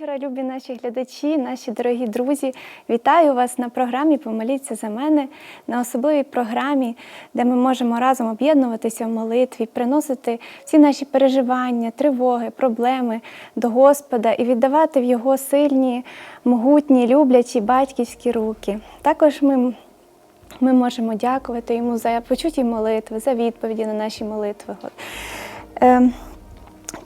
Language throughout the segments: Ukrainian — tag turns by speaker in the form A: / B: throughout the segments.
A: Вечора, любі наші глядачі, наші дорогі друзі. Вітаю вас на програмі Помоліться за мене на особливій програмі, де ми можемо разом об'єднуватися в молитві, приносити всі наші переживання, тривоги, проблеми до Господа і віддавати в Його сильні, могутні, люблячі батьківські руки. Також ми ми можемо дякувати йому за почуті молитви, за відповіді на наші молитви.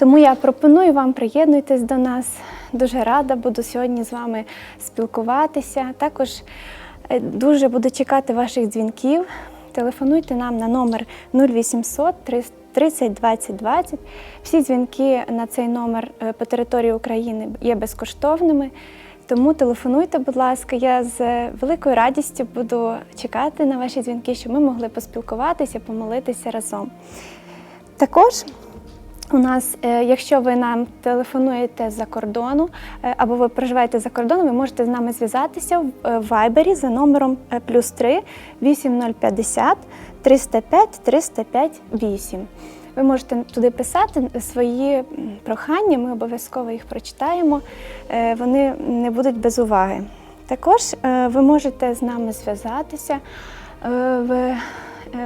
A: Тому я пропоную вам приєднуйтесь до нас. Дуже рада буду сьогодні з вами спілкуватися. Також е, дуже буду чекати ваших дзвінків. Телефонуйте нам на номер 0800 30 20 20. Всі дзвінки на цей номер е, по території України є безкоштовними. Тому телефонуйте, будь ласка, я з великою радістю буду чекати на ваші дзвінки, щоб ми могли поспілкуватися, помолитися разом. Також у нас, е, якщо ви нам телефонуєте з-за кордону е, або ви проживаєте за кордоном, ви можете з нами зв'язатися в е, Вайбері за номером плюс 3 8050 305 305 8. Ви можете туди писати свої прохання, ми обов'язково їх прочитаємо, вони не будуть без уваги. Також ви можете з нами зв'язатися в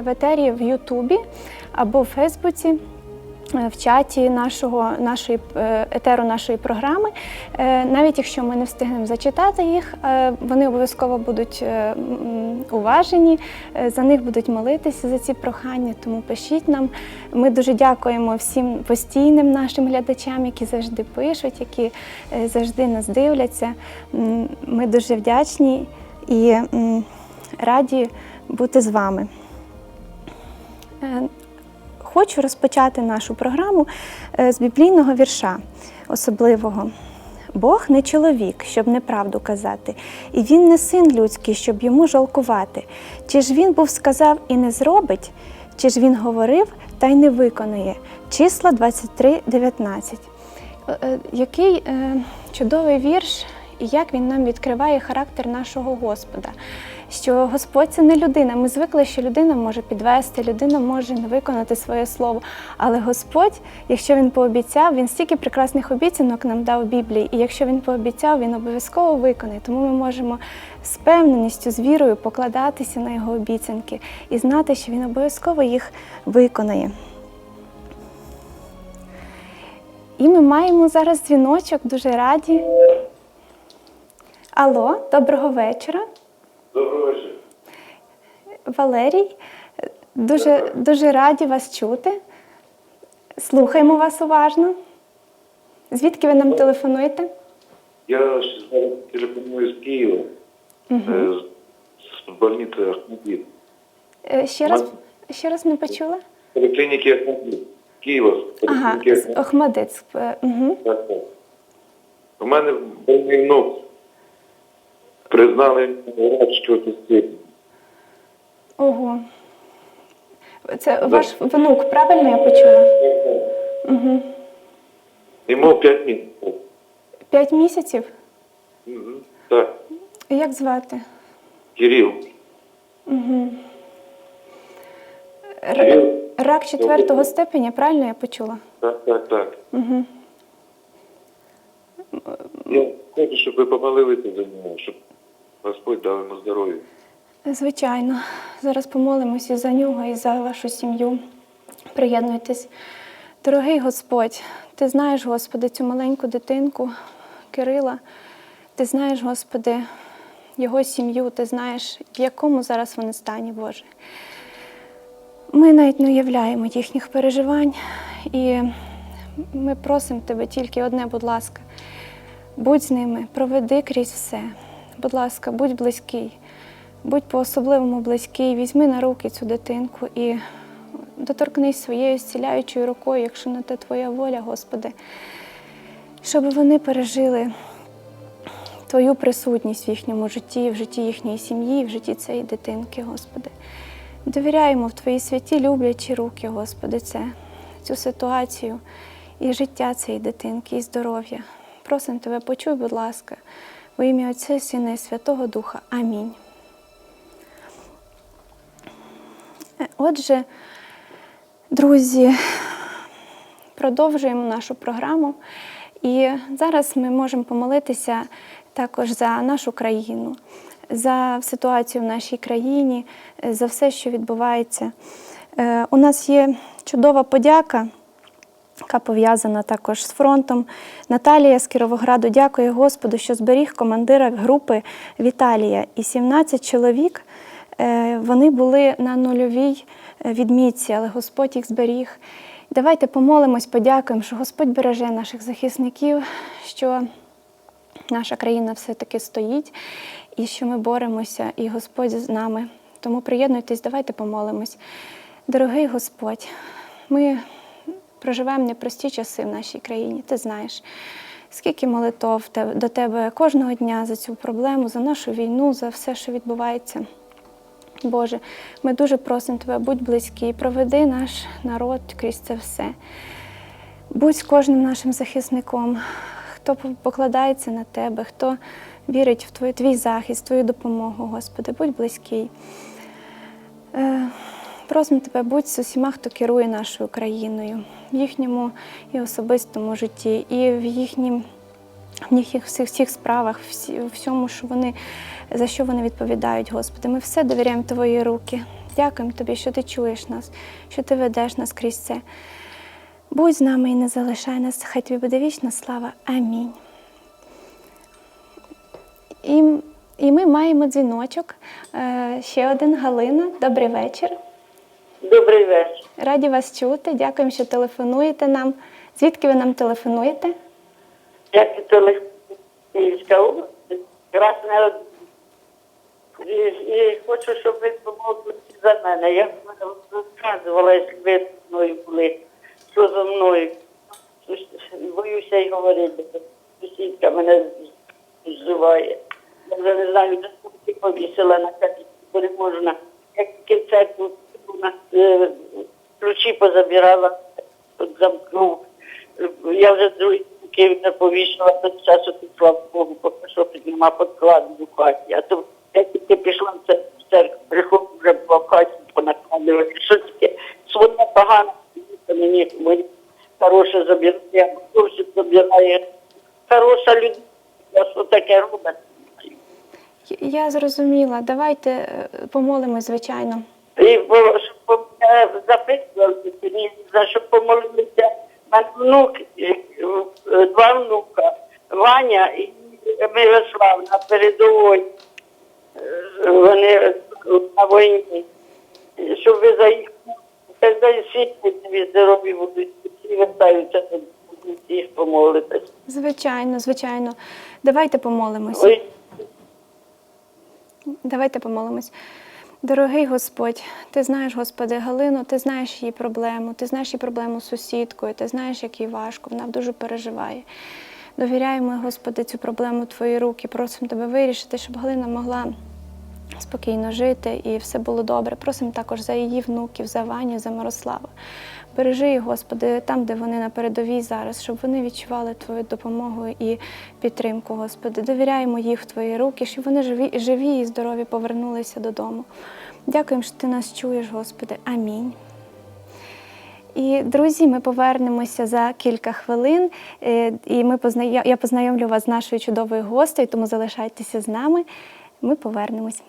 A: етері в Ютубі або в Фейсбуці. Е, В чаті нашого нашої е, етеру нашої програми, Е, навіть якщо ми не встигнемо зачитати їх, вони обов'язково будуть уважені, за них будуть молитися за ці прохання. Тому пишіть нам. Ми дуже дякуємо всім постійним нашим глядачам, які завжди пишуть, які завжди нас дивляться. Ми дуже вдячні і раді бути з вами. Хочу розпочати нашу програму е, з біблійного вірша особливого. Бог не чоловік, щоб неправду казати, і він не син людський, щоб йому жалкувати. Чи ж він був сказав і не зробить, чи ж він говорив та й не виконає. Числа 23.19. Е, е, Який чудовий вірш, і як він нам відкриває характер нашого Господа. Що Господь це не людина. Ми звикли, що людина може підвести, людина може не виконати своє слово. Але Господь, якщо він пообіцяв, він стільки прекрасних обіцянок нам дав Біблії, і якщо він пообіцяв, він обов'язково виконає. Тому ми можемо з певненістю, з вірою покладатися на його обіцянки і знати, що він обов'язково їх виконає. І ми маємо зараз дзвіночок, дуже раді. Алло, доброго вечора.
B: Доброго вечора.
A: Валерій, дуже, дуже раді вас чути. Слухаємо вас уважно. Звідки ви нам телефонуєте?
B: Я зараз телефоную з Києва, е, з больниці Ахмадів.
A: Е, Ще раз, ще раз не почула?
B: Поліклініки Ахмадів. Києва.
A: Ага. Охмадиць. Угу.
B: Так, так. У мене больний внук. Признали степені.
A: Ого. Це ваш внук, правильно я почула? Угу.
B: Йому 5 місяців.
A: П'ять місяців?
B: Мгм. Так,
A: Як звати?
B: Кирил.
A: Угу.
B: Кирил.
A: Рак четвертого степеня, правильно я почула?
B: Так, так, так.
A: Угу.
B: Я хочу, щоб ви помолилися за нього, щоб Господь дав йому здоров'я.
A: Звичайно, зараз помолимося за нього і за вашу сім'ю. Приєднуйтесь. Дорогий Господь, ти знаєш, Господи, цю маленьку дитинку Кирила. Ти знаєш, Господи, його сім'ю, ти знаєш, в якому зараз вони стані, Боже. Ми навіть не уявляємо їхніх переживань, і ми просимо Тебе тільки одне, будь ласка, будь з ними, проведи крізь все. Будь ласка, будь близький, будь по-особливому близький, візьми на руки цю дитинку і доторкнись своєю зціляючою рукою, якщо на те Твоя воля, Господи, щоб вони пережили Твою присутність в їхньому житті, в житті їхньої сім'ї, в житті цієї дитинки, Господи. Довіряємо в Твої святі люблячі руки, Господи, це, цю ситуацію і життя цієї дитинки, і здоров'я. Просимо Тебе, почуй, будь ласка, во ім'я Отця, Сина і Святого Духа. Амінь. Е, Отже, друзі, продовжуємо нашу програму. І зараз ми можемо помолитися також за нашу країну, за ситуацію в нашій країні, е, за все, що відбувається. Е, У нас є чудова подяка яка пов'язана також з фронтом. Наталія з Кіровограду дякує Господу, що зберіг командира групи Віталія. І 17 чоловік е, вони були на нульовій е, відмітці, але Господь їх зберіг. Давайте помолимось, подякуємо, що Господь береже наших захисників, що наша країна все-таки стоїть і що ми боремося, і Господь з нами. Тому приєднуйтесь, давайте помолимось. Дорогий Господь, ми проживаємо непрості часи в нашій країні. Ти знаєш, скільки молитов до тебе кожного дня за цю проблему, за нашу війну, за все, що відбувається. Боже, ми дуже просимо Тебе, будь близький, проведи наш народ крізь це все. Будь з кожним нашим захисником, хто покладається на тебе, хто вірить в твій, твій захист, твою допомогу, Господи, будь близький. Е, Просимо тебе, будь з усіма, хто керує нашою країною, в їхньому і особистому житті, і в їхнім в їхніх всіх, всіх справах, всі, всьому, що вони, за що вони відповідають, Господи. Ми все довіряємо Твої руки. Дякуємо Тобі, що Ти чуєш нас, що Ти ведеш нас крізь це. Будь з нами і не залишай нас, хай тобі буде вічна слава. Амінь. І, і ми маємо дзвіночок. Е, ще один Галина. Добрий вечір.
C: Добрий вечір.
A: Раді вас чути. Дякуємо, що телефонуєте нам. Звідки ви нам телефонуєте?
C: Я Київська область, Красна і, і хочу, щоб ви помогли за мене. Я розказувала, якщо ви зі мною були, що за мною. Боюся й говорити. Сусідка мене зживає. Я вже не знаю, де повісила на кабіні, бо не можна. Як тільки в церкву вона е, ключі позабирала, замкнув. Я вже другий Київ не повішала до часу пішла в Богу, поки що тут нема подкладу в хаті. А то я тільки пішла в церкву, приходжу вже була в хаті понакладувати. Що таке? Своє погане, мені, мені хороше забирає, я гроші забирає. Хороша людина, що таке робить?
A: Я зрозуміла. Давайте е, помолимось, звичайно.
C: І бо- щоб по- мені за що помолилися. Мене внук, е, е, два внука, Ваня і Мирослав на передовій. Е, Вони на війні. Щоб ви за їх всі здорові будуть, всі вертаються, будуть їх помолитись.
A: Звичайно, звичайно. Давайте помолимось.
C: Ой,
A: Давайте помолимось. Дорогий Господь, ти знаєш, Господи, Галину, ти знаєш її проблему, ти знаєш її проблему з сусідкою, ти знаєш, як їй важко, вона дуже переживає. Довіряємо, Господи, цю проблему Твої руки. Просимо Тебе вирішити, щоб Галина могла спокійно жити і все було добре. Просимо також за її внуків, за Ваню, за Мирослава. Бережи їх, Господи, там, де вони на передовій зараз, щоб вони відчували Твою допомогу і підтримку, Господи. Довіряємо їх в Твої руки, щоб вони живі, живі і здорові повернулися додому. Дякуємо, що Ти нас чуєш, Господи. Амінь. І друзі, ми повернемося за кілька хвилин. е, І ми познайом... я познайомлю вас з нашою чудовою гостею, тому залишайтеся з нами. Ми повернемось.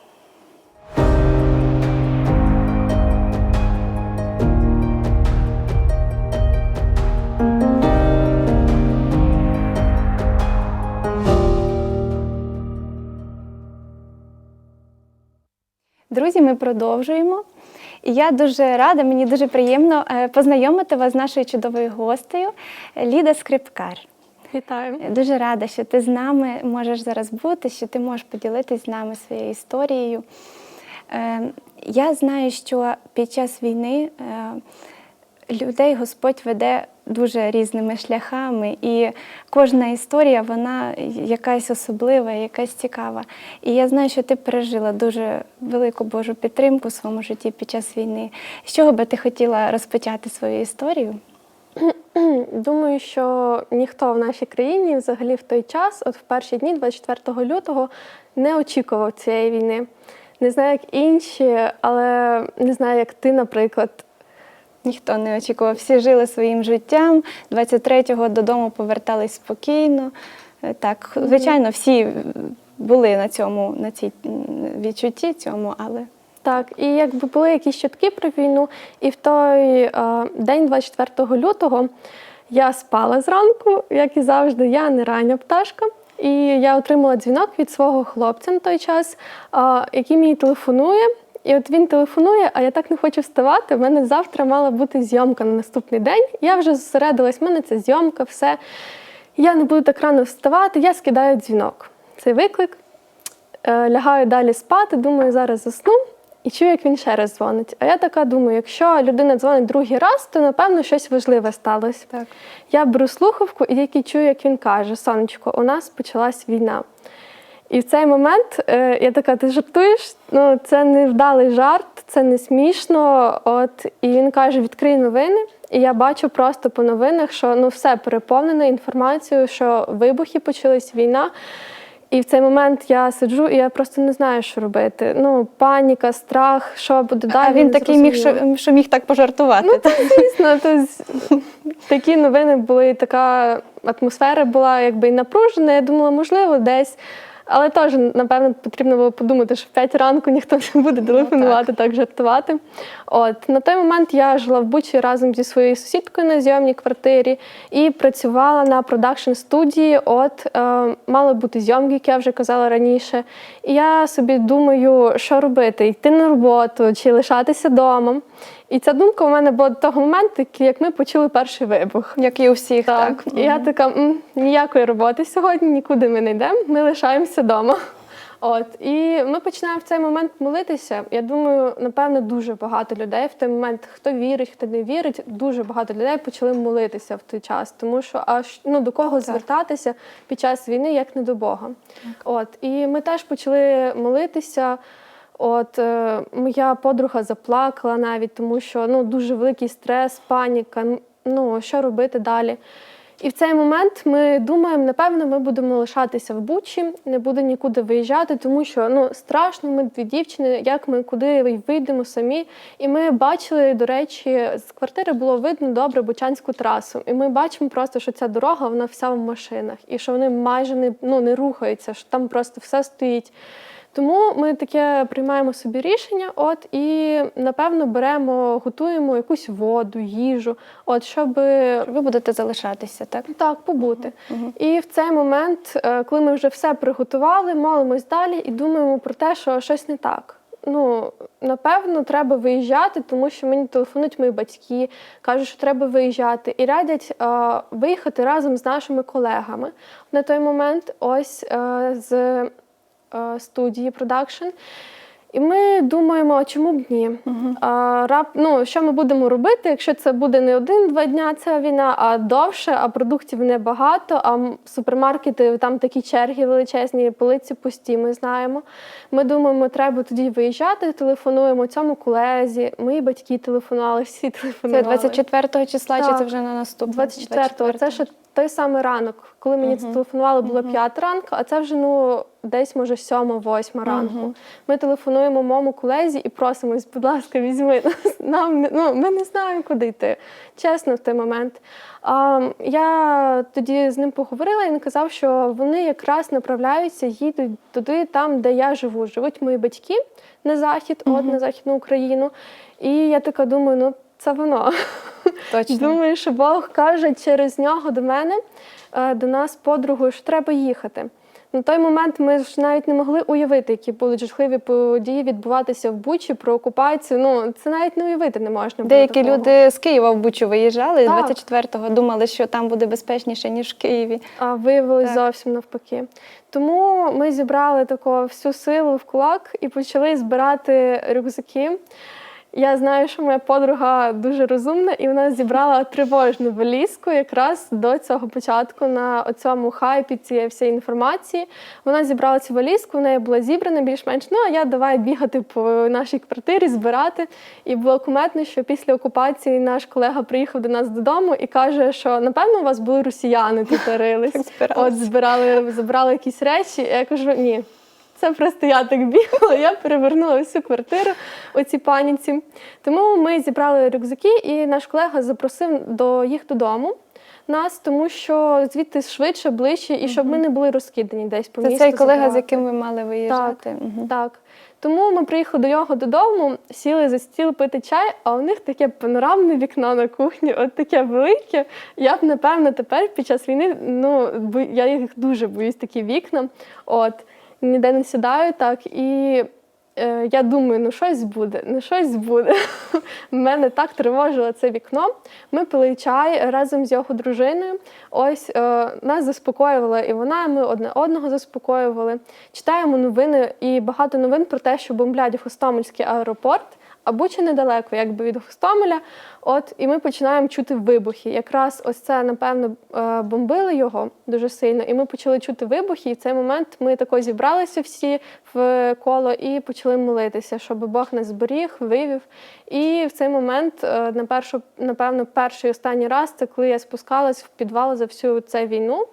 A: Друзі, ми продовжуємо. І я дуже рада, мені дуже приємно е, познайомити вас з нашою чудовою гостею Ліда Скрипкар.
D: Вітаю.
A: Дуже рада, що ти з нами можеш зараз бути, що ти можеш поділитись з нами своєю історією. Е, Я знаю, що під час війни е, людей Господь веде дуже різними шляхами, і кожна історія вона якась особлива, якась цікава. І я знаю, що ти пережила дуже велику Божу підтримку в своєму житті під час війни. З чого би ти хотіла розпочати свою історію?
D: Думаю, що ніхто в нашій країні взагалі в той час, от в перші дні, 24 лютого, не очікував цієї війни. Не знаю, як інші, але не знаю, як ти, наприклад.
A: Ніхто не очікував. Всі жили своїм життям. 23-го додому повертались спокійно. Е, Так, звичайно, всі були на цьому, на цій відчутті цьому, але
D: Так, і якби були якісь чутки про війну, і в той е, день, 24 лютого, я спала зранку, як і завжди, я не рання пташка. І я отримала дзвінок від свого хлопця на той час, який мені телефонує. І от він телефонує, а я так не хочу вставати. У мене завтра мала бути зйомка на наступний день. Я вже зосередилась, в мене це зйомка, все. Я не буду так рано вставати, я скидаю дзвінок. Цей виклик. Е, лягаю далі спати, думаю, зараз засну і чую, як він ще раз дзвонить. А я така думаю, якщо людина дзвонить другий раз, то напевно щось важливе сталося.
A: так.
D: Я беру слухавку і тільки чую, як він каже: Сонечко, у нас почалась війна. І в цей момент е, я така, ти жартуєш? Ну, це не вдалий жарт, це не смішно. От і він каже: відкрий новини. І я бачу просто по новинах, що ну все переповнено інформацією, що вибухи почались, війна. І в цей момент я сиджу, і я просто не знаю, що робити. Ну, паніка, страх, що буде далі.
A: а він такий міг, що, що міг так пожартувати.
D: Ну, так, звісно, то такі новини були, така атмосфера була якби і напружена. Я думала, можливо, десь. Але теж, напевно, потрібно було подумати, що в 5 ранку ніхто не буде телефонувати, так жартувати. От на той момент я жила в Бучі разом зі своєю сусідкою на зйомній квартирі і працювала на продакшн студії. От е, мали бути зйомки, як я вже казала раніше. І я собі думаю, що робити: йти на роботу чи лишатися вдома. І ця думка у мене була до того моменту, як ми почули перший вибух.
A: Як і у всіх, так.
D: І я така, «М, ніякої роботи сьогодні, нікуди ми не йдемо, ми лишаємося вдома. От і ми починаємо в цей момент молитися. Я думаю, напевно, дуже багато людей в той момент, хто вірить, хто не вірить, дуже багато людей почали молитися в той час, тому що аж ну до кого звертатися під час війни, як не до Бога. От і ми теж почали молитися. От е, моя подруга заплакала навіть, тому що ну дуже великий стрес, паніка. Ну що робити далі? І в цей момент ми думаємо, напевно, ми будемо лишатися в Бучі, не буде нікуди виїжджати, тому що ну страшно, ми дві дівчини, як ми куди вийдемо самі. І ми бачили, до речі, з квартири було видно добре Бучанську трасу. І ми бачимо просто, що ця дорога вона вся в машинах, і що вони майже не, ну, не рухаються, що там просто все стоїть. Тому ми таке приймаємо собі рішення, от і напевно беремо, готуємо якусь воду, їжу, от щоб
A: Ви будете залишатися, так?
D: так побути. І в цей момент, е, коли ми вже все приготували, молимось далі і думаємо про те, що щось не так. Ну, напевно, треба виїжджати, тому що мені телефонують мої батьки, кажуть, що треба виїжджати, і радять е, виїхати разом з нашими колегами. На той момент, ось е, з студії продакшн. І ми думаємо, а чому б ні? А, рап, ну, що ми будемо робити, якщо це буде не один-два дня ця війна, а довше, а продуктів небагато, а супермаркети там такі черги величезні, полиці пусті, ми знаємо. Ми думаємо, треба тоді виїжджати, телефонуємо цьому колезі. Мої батьки телефонували, всі телефонували.
A: Це
D: телефонували.
A: 24 числа, чи це вже на наступне?
D: 24-го. Це ще той самий ранок. Коли мені це телефонували, було 5 ранку, а це вже ну десь може 7-8 ранку. Ми телефонуємо моєму колезі і просимось, будь ласка, візьми нас. Нам ну, ми не знаємо, куди йти. Чесно, в той момент. А, я тоді з ним поговорила, і він казав, що вони якраз направляються, їдуть туди, там, де я живу. Живуть мої батьки на захід, от на західну Україну. І я така думаю, ну це воно.
A: Точно.
D: Думаю, що Бог каже через нього до мене, е, до нас подругою, що треба їхати. На той момент ми ж навіть не могли уявити, які будуть жахливі події відбуватися в Бучі про окупацію. Ну це навіть не уявити не можна. було
A: Деякі
D: такого.
A: люди з Києва в Бучу виїжджали
D: Так.
A: 24-го, думали, що там буде безпечніше, ніж в Києві.
D: А виявилось зовсім навпаки. Тому ми зібрали таку всю силу в кулак і почали збирати рюкзаки. Я знаю, що моя подруга дуже розумна, і вона зібрала тривожну валізку якраз до цього початку на цьому хайпі цієї всієї інформації. Вона зібрала цю валізку, в неї була зібрана більш-менш. Ну а я давай бігати по нашій квартирі, збирати. І було куметно, що після окупації наш колега приїхав до нас додому і каже, що напевно у вас були росіяни тут рились. От збирали, забрали якісь речі. Я кажу, ні. Це просто я так бігала, я перевернула всю квартиру у цій паніці. Тому ми зібрали рюкзаки, і наш колега запросив до їх додому нас, тому що звідти швидше, ближче, і щоб ми не були розкидані десь по
A: Це цей колега, з яким ви мали виїжджати. Мгм.
D: Так. Тому ми приїхали до нього додому, сіли за стіл пити чай, а у них таке панорамне вікно на кухні, от таке велике. Я б, напевно, тепер під час війни, ну, я їх дуже боюсь, такі вікна. От, ніде не сідаю так. І е, я думаю, ну щось буде, ну щось буде. Мене так тривожило це вікно. Ми пили чай разом з його дружиною. Ось е, нас заспокоювала і вона, ми одне одного заспокоювали. Читаємо новини і багато новин про те, що бомблять Гостомельський аеропорт. А Буча недалеко, якби від Гостомеля. От і ми починаємо чути вибухи. Якраз ось це, напевно, е, бомбили його дуже сильно, і ми почали чути вибухи. І в цей момент ми тако зібралися всі в коло і почали молитися, щоб Бог нас зберіг, вивів. І в цей момент, е, на першу, напевно, перший останній раз, це коли я спускалась в підвал за всю цю війну.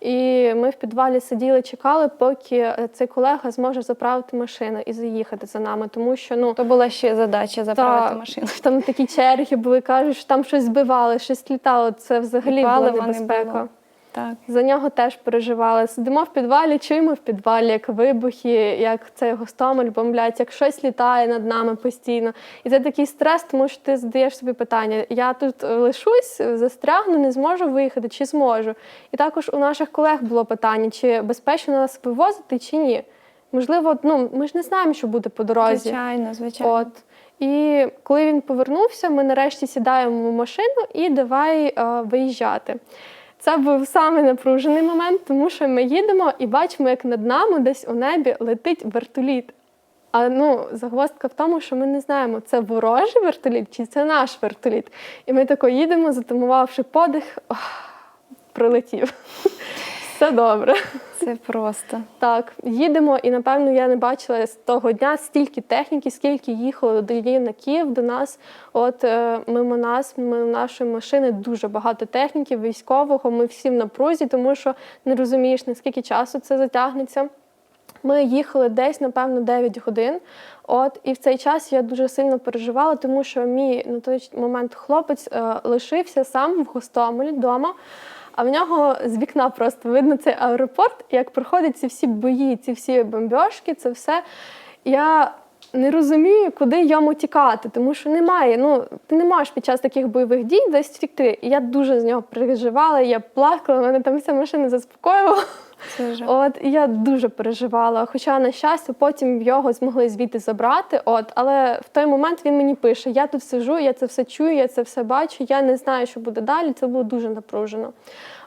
D: І ми в підвалі сиділи, чекали, поки е, цей колега зможе заправити машину і заїхати за нами, тому що ну
A: То була ще задача заправити
D: та,
A: машину.
D: Там такі черги були, кажуть, що там щось збивали, щось літало. Це взагалі була
A: не
D: небезпека.
A: було. Так.
D: За нього теж переживали. Сидимо в підвалі, чуємо в підвалі, як вибухи, як цей гостомель бомблять, як щось літає над нами постійно. І це такий стрес, тому що ти задаєш собі питання: я тут лишусь, застрягну, не зможу виїхати, чи зможу. І також у наших колег було питання, чи безпечно нас вивозити, чи ні. Можливо, ну ми ж не знаємо, що буде по дорозі.
A: Звичайно, звичайно.
D: От. І коли він повернувся, ми нарешті сідаємо в машину і давай е, виїжджати. Це був саме напружений момент, тому що ми їдемо і бачимо, як над нами десь у небі летить вертоліт. А ну, загвоздка в тому, що ми не знаємо, це ворожий вертоліт чи це наш вертоліт. І ми тако їдемо, затамувавши подих, ох, прилетів. Все добре.
A: Це просто.
D: Так, їдемо, і напевно я не бачила з того дня стільки техніки, скільки їхало до її на Київ до нас. От е, мимо нас, мимо нашої машини, дуже багато техніки, військового. Ми всі в напрузі, тому що не розумієш, наскільки часу це затягнеться. Ми їхали десь, напевно, 9 годин. От і в цей час я дуже сильно переживала, тому що мій на той момент хлопець е, лишився сам в Гостомелі вдома. А в нього з вікна просто видно цей аеропорт, як проходять ці всі бої, ці всі бомбьошки, це все. Я не розумію, куди йому тікати, тому що немає. Ну, ти не можеш під час таких бойових дій десь втікти. І я дуже з нього переживала, я плакала, мене там вся машина заспокоювала.
A: Це.
D: От я дуже переживала. Хоча, на щастя, потім його змогли звідти забрати. От, але в той момент він мені пише: я тут сижу, я це все чую, я це все бачу. Я не знаю, що буде далі. Це було дуже напружено.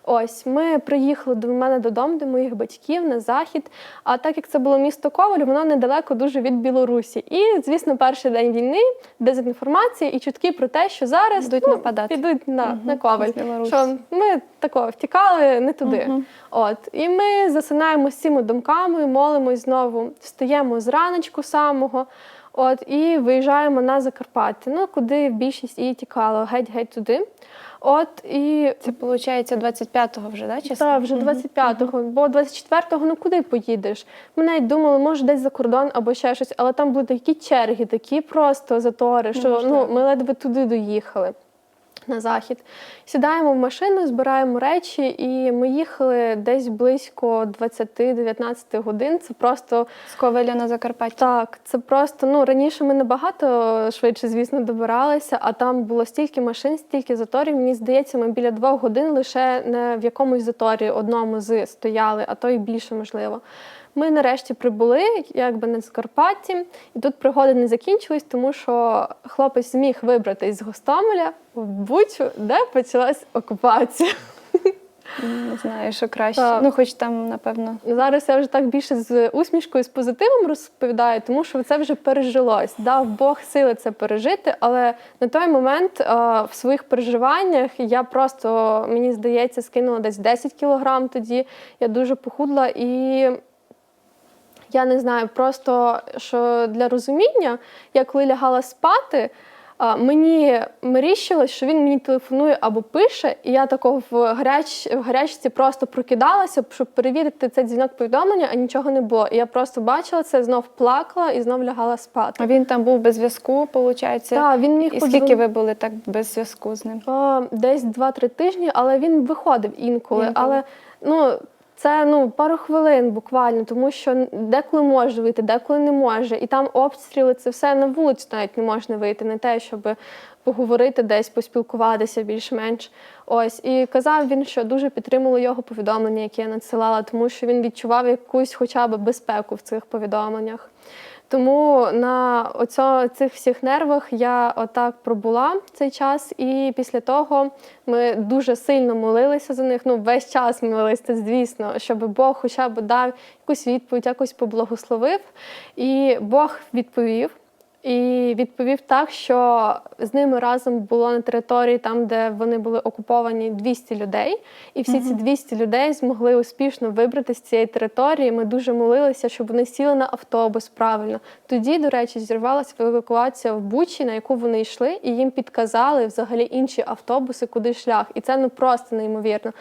D: Ось ми приїхали до мене додому, до моїх батьків на захід. А так як це було місто Коваль, воно недалеко дуже від Білорусі. І, звісно, перший день війни, дезінформація і чутки про те, що зараз
A: Будуть
D: ну,
A: нападати.
D: підуть на,
A: Мгм,
D: на Коваль. Що ми тако втікали не туди.
A: Мгм.
D: От і ми засинаємо з цими думками, молимось знову, встаємо зраночку самого. От і виїжджаємо на Закарпаття. Ну куди більшість і тікало, геть-геть туди. От і
A: Це виходить 25-го вже, да, чесно?
D: так, вже 25-го, бо 24-го ну куди поїдеш? Ми навіть думали, може десь за кордон або ще щось, але там були такі черги, такі просто затори, що ну, ми ледве туди доїхали. На захід сідаємо в машину, збираємо речі, і ми їхали десь близько 20-19 годин. Це просто
A: З Ковеля на Закарпаття.
D: так, це просто ну раніше ми набагато швидше, звісно, добиралися, а там було стільки машин, стільки заторів. Мені здається, ми біля двох годин лише не в якомусь заторі одному з стояли, а то й більше можливо. Ми нарешті прибули, якби на Закарпатті, і тут пригоди не закінчились, тому що хлопець зміг вибратись з Гостомеля в Бучу, де почалась окупація.
A: Не знаю, що краще.
D: Так.
A: Ну, хоч там, напевно.
D: Зараз я вже так більше з усмішкою, з позитивом розповідаю, тому що це вже пережилось. Дав Бог сили це пережити, але на той момент а, в своїх переживаннях я просто, мені здається, скинула десь 10 кілограм тоді. Я дуже похудла і. Я не знаю, просто що для розуміння, я коли лягала спати, мені меріщилось, що він мені телефонує або пише, і я тако в, гаряч, в гарячці просто прокидалася, щоб перевірити цей дзвінок повідомлення, а нічого не було. І я просто бачила це, знов плакала і знов лягала спати.
A: А він там був без зв'язку, виходить?
D: Так, він міг
A: І скільки
D: подзвон-
A: ви були так без зв'язку з ним?
D: Десь 2-3 тижні, але він виходив інколи.
A: Інколи.
D: Але ну, це ну, пару хвилин буквально, тому що деколи може вийти, деколи не може. І там обстріли, це все на вулицю навіть не можна вийти, не те, щоб поговорити десь, поспілкуватися більш-менш. Ось. І казав він, що дуже підтримало його повідомлення, які я надсилала, тому що він відчував якусь хоча б безпеку в цих повідомленнях. Тому на оцьо, цих всіх нервах я отак пробула цей час, і після того ми дуже сильно молилися за них. Ну, весь час молилися, звісно, щоб Бог хоча б дав якусь відповідь, якось поблагословив. І Бог відповів. І відповів так, що з ними разом було на території, там, де вони були окуповані, 200 людей. І всі ці 200 людей змогли успішно вибрати з цієї території. Ми дуже молилися, щоб вони сіли на автобус правильно. Тоді, до речі, зірвалася евакуація в Бучі, на яку вони йшли, і їм підказали взагалі інші автобуси, куди шлях. І це ну просто неймовірно.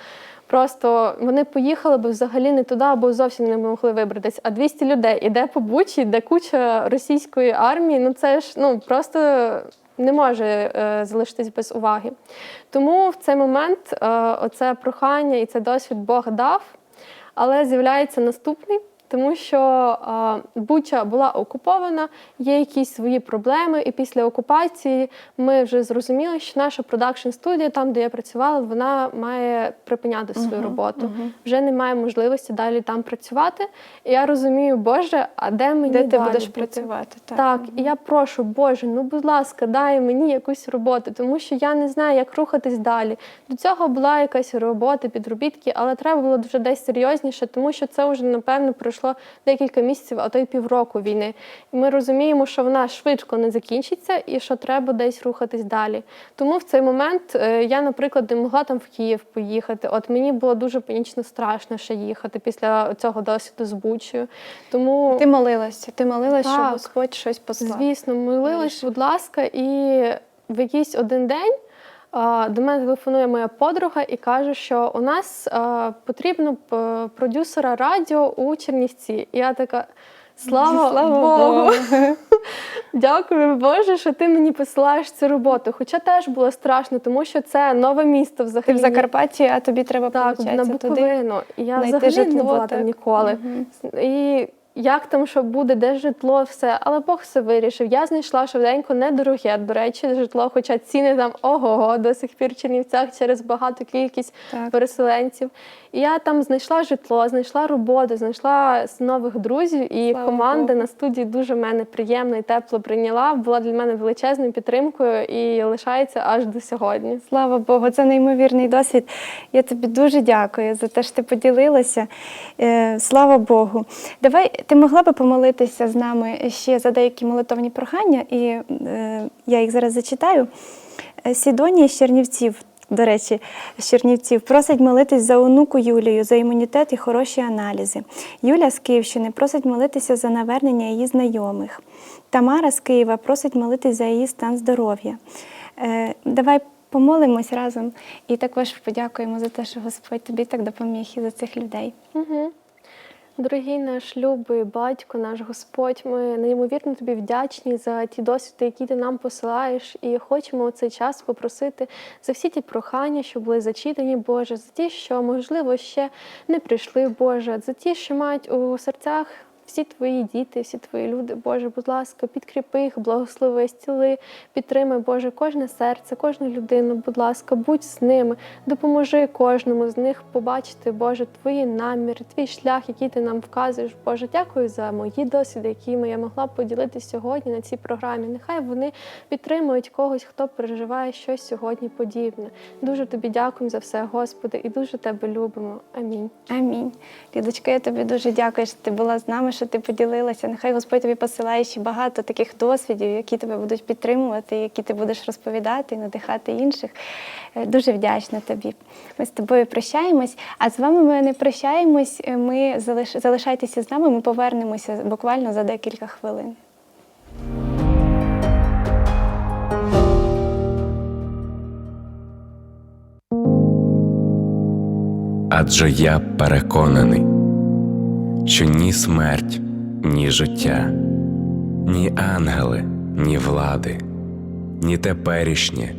D: Просто вони поїхали би взагалі не туди, або зовсім не могли вибратися. А 200 людей іде по Бучі, де куча російської армії. Ну це ж ну просто не може е, залишитись без уваги. Тому в цей момент е, оце прохання і цей досвід Бог дав, але з'являється наступний. Тому що Буча була окупована, є якісь свої проблеми, і після окупації ми вже зрозуміли, що наша продакшн студія, там де я працювала, вона має припиняти свою роботу. Вже немає можливості далі там працювати. І я розумію, Боже, а де мені
A: Де ти
D: далі
A: будеш
D: бути?
A: працювати? Так.
D: Так, і я прошу, Боже, ну будь ласка, дай мені якусь роботу, тому що я не знаю, як рухатись далі. До цього була якась робота, підробітки, але треба було вже десь серйозніше, тому що це вже напевно пройшло декілька місяців, а то й півроку війни. І ми розуміємо, що вона швидко не закінчиться і що треба десь рухатись далі. Тому в цей момент е, я, наприклад, не могла там в Київ поїхати. От мені було дуже панічно страшно ще їхати після цього досвіду з Бучею. Тому
A: Ти молилася, ти молилася, що Господь щось послав.
D: Звісно, молилась, будь ласка, і в якийсь один день до мене телефонує моя подруга і каже, що у нас потрібно продюсера радіо у Чернівці. І я така. Слава,
A: Слава
D: Богу!
A: Богу.
D: Дякую, Боже, що ти мені посилаєш цю роботу. Хоча теж було страшно, тому що це нове місто взагалі.
A: Ти в Закарпатті, а тобі треба
D: Так, на
A: получається, туди.
D: Я
A: знайти
D: взагалі не була
A: так.
D: там ніколи. І як там що буде, де житло, все. Але Бог все вирішив. Я знайшла швиденько недороге, до речі, житло, хоча ціни там ого-го до сих пір в Чернівцях через багату кількість
A: Так.
D: переселенців. І я там знайшла житло, знайшла роботу, знайшла нових друзів, і
A: Слава
D: команда
A: Богу.
D: на студії дуже мене приємно і тепло прийняла. Була для мене величезною підтримкою і лишається аж до сьогодні.
A: Слава Богу, це неймовірний досвід. Я тобі дуже дякую за те, що ти поділилася. Е, Слава Богу. Давай ти могла би помолитися з нами ще за деякі молитовні прохання, і е, я їх зараз зачитаю. Е, Сідонія з Чернівців. До речі, з Чернівців просить молитись за онуку Юлію, за імунітет і хороші аналізи. Юля з Київщини просить молитися за навернення її знайомих. Тамара з Києва просить молитись за її стан здоров'я. Е, Давай помолимось разом і також подякуємо за те, що Господь тобі так допоміг і за цих людей.
D: Угу. Дорогий наш любий батько, наш Господь, ми неймовірно тобі вдячні за ті досвіди, які ти нам посилаєш, і хочемо у цей час попросити за всі ті прохання, що були зачитані, Боже, за ті, що можливо ще не прийшли, Боже, за ті, що мають у серцях. Всі твої діти, всі твої люди, Боже, будь ласка, підкріпи їх, благослови, зціли, підтримай, Боже, кожне серце, кожну людину, будь ласка, будь з ними, допоможи кожному з них побачити, Боже, твої наміри, твій шлях, який ти нам вказуєш. Боже, дякую за мої досвіди, якими я могла б поділитися сьогодні на цій програмі. Нехай вони підтримують когось, хто переживає щось сьогодні подібне. Дуже тобі дякую за все, Господи, і дуже тебе любимо. Амінь.
A: Амінь. Лідочка, я тобі дуже дякую, що ти була з нами, що ти поділилася. Нехай Господь тобі посилає ще багато таких досвідів, які тебе будуть підтримувати, які ти будеш розповідати і надихати інших. Е, дуже вдячна тобі. Ми з тобою прощаємось. А з вами ми не прощаємось. Е, ми залиш... залишайтеся з нами. Ми повернемося буквально за декілька хвилин.
E: Адже я переконаний що ні смерть, ні життя, ні ангели, ні влади, ні теперішнє,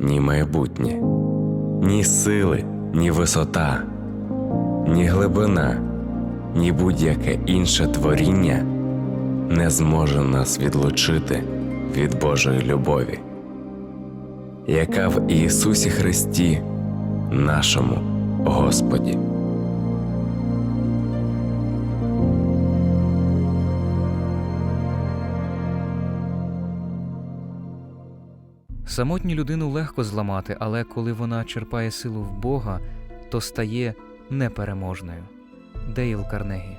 E: ні майбутнє, ні сили, ні висота, ні глибина, ні будь-яке інше творіння не зможе нас відлучити від Божої любові, яка в Ісусі Христі, нашому Господі.
F: Самотню людину легко зламати, але коли вона черпає силу в Бога, то стає непереможною. Дейл Карнегі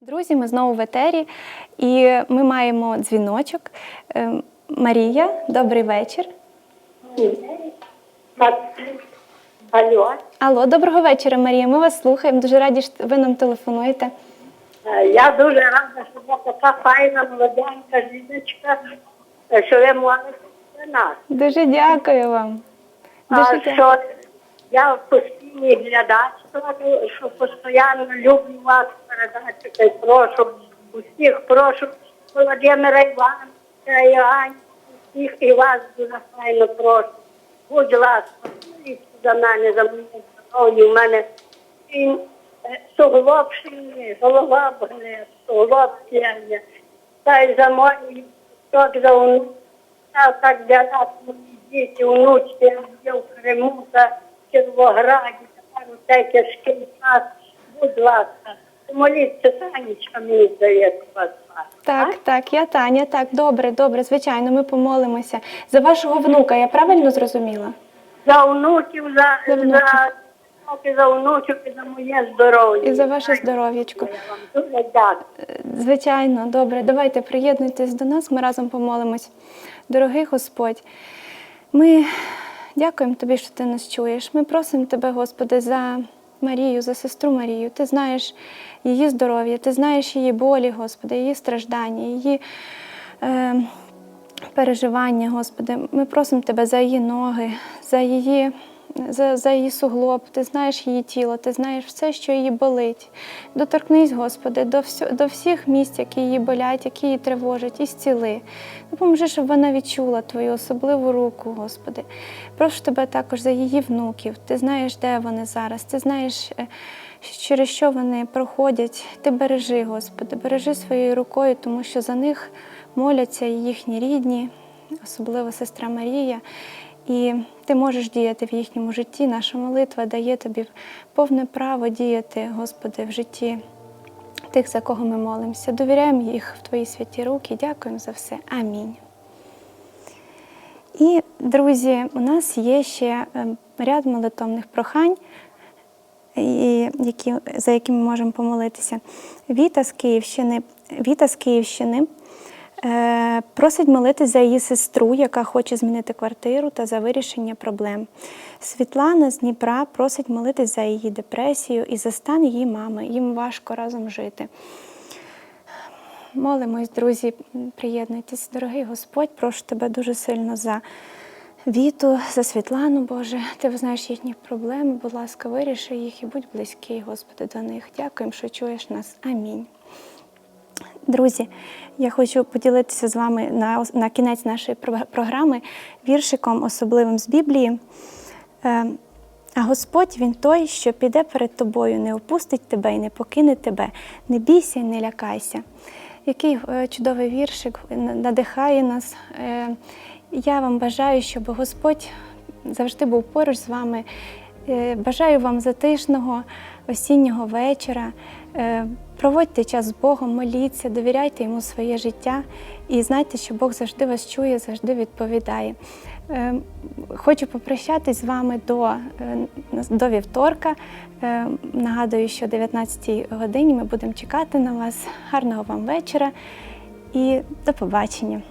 A: Друзі, ми знову в етері, і ми маємо дзвіночок. Ем, Марія, добрий вечір.
G: Алло,
A: Алло, доброго вечора, Марія. Ми вас слухаємо. Дуже раді, що ви нам телефонуєте.
G: Е, я дуже рада, що ви така файна, молоденька жіночка, е, що ви молитеся за нас.
A: Дуже дякую вам. Дуже дякую.
G: що я постійний глядач, що постійно люблю вас передачу, прошу, усіх прошу, Володимира Івановича і Аню, усіх і вас дуже файно прошу. Будь ласка, за мене, за здоров'я. У мене е, суглоб шиї, голова болить, суглоб п'яне. Та й за мої так за онук. Я так для нас мої діти, онучки, я в Криму та Кіровограді, тепер у тяжкий час. Будь ласка, моліться, Танечка, мені здається, вас.
A: Так, так, я Таня. Так, добре, добре, звичайно, ми помолимося. За вашого внука, я правильно зрозуміла?
G: За онуків, за,
A: За
G: за, онуків і за моє здоров'я.
A: І за ваше здоров'ячко.
G: Дуже дякую.
A: Е, Звичайно, добре, давайте приєднуйтесь до нас, ми разом помолимось. Дорогий Господь, ми дякуємо Тобі, що ти нас чуєш. Ми просимо Тебе, Господи, за Марію, за сестру Марію. Ти знаєш її здоров'я, ти знаєш її болі, Господи, її страждання, її. Е, переживання, Господи. Ми просимо Тебе за її ноги, за її, за, за її суглоб. Ти знаєш її тіло, ти знаєш все, що її болить. Доторкнись, Господи, до, всю, до всіх місць, які її болять, які її тривожать, і зціли. Допоможи, щоб вона відчула Твою особливу руку, Господи. Прошу Тебе також за її внуків. Ти знаєш, де вони зараз, ти знаєш. е, Через що вони проходять, ти бережи, Господи, бережи своєю рукою, тому що за них моляться і їхні рідні, особливо сестра Марія. І ти можеш діяти в їхньому житті. Наша молитва дає тобі повне право діяти, Господи, в житті тих, за кого ми молимося. Довіряємо їх в Твої святі руки. Дякуємо за все. Амінь. І, друзі, у нас є ще ем, ряд молитовних прохань, які, за які ми можемо помолитися. Віта з Київщини, Віта з Київщини просить молитись за її сестру, яка хоче змінити квартиру та за вирішення проблем. Світлана з Дніпра просить молитись за її депресію і за стан її мами. Їм важко разом жити. Молимось, друзі, приєднуйтесь. Дорогий Господь, прошу тебе дуже сильно за Віту, за Світлану, Боже. Ти знаєш їхні проблеми, будь ласка, виріши їх і будь близький, Господи, до них. Дякуємо, що чуєш нас. Амінь. Друзі, я хочу поділитися з вами на, на кінець нашої програми віршиком особливим з Біблії. Е, А Господь Він той, що піде перед тобою, не опустить тебе і не покине тебе. Не бійся і не лякайся. Який е, чудовий віршик надихає нас. Е, Я вам бажаю, щоб Господь завжди був поруч з вами. Е, Бажаю вам затишного осіннього вечора. Проводьте час з Богом, моліться, довіряйте йому своє життя і знайте, що Бог завжди вас чує, завжди відповідає. Е, Хочу попрощатись з вами до, е, до вівторка. Е, Нагадую, що о 19 годині ми будемо чекати на вас. Гарного вам вечора і до побачення.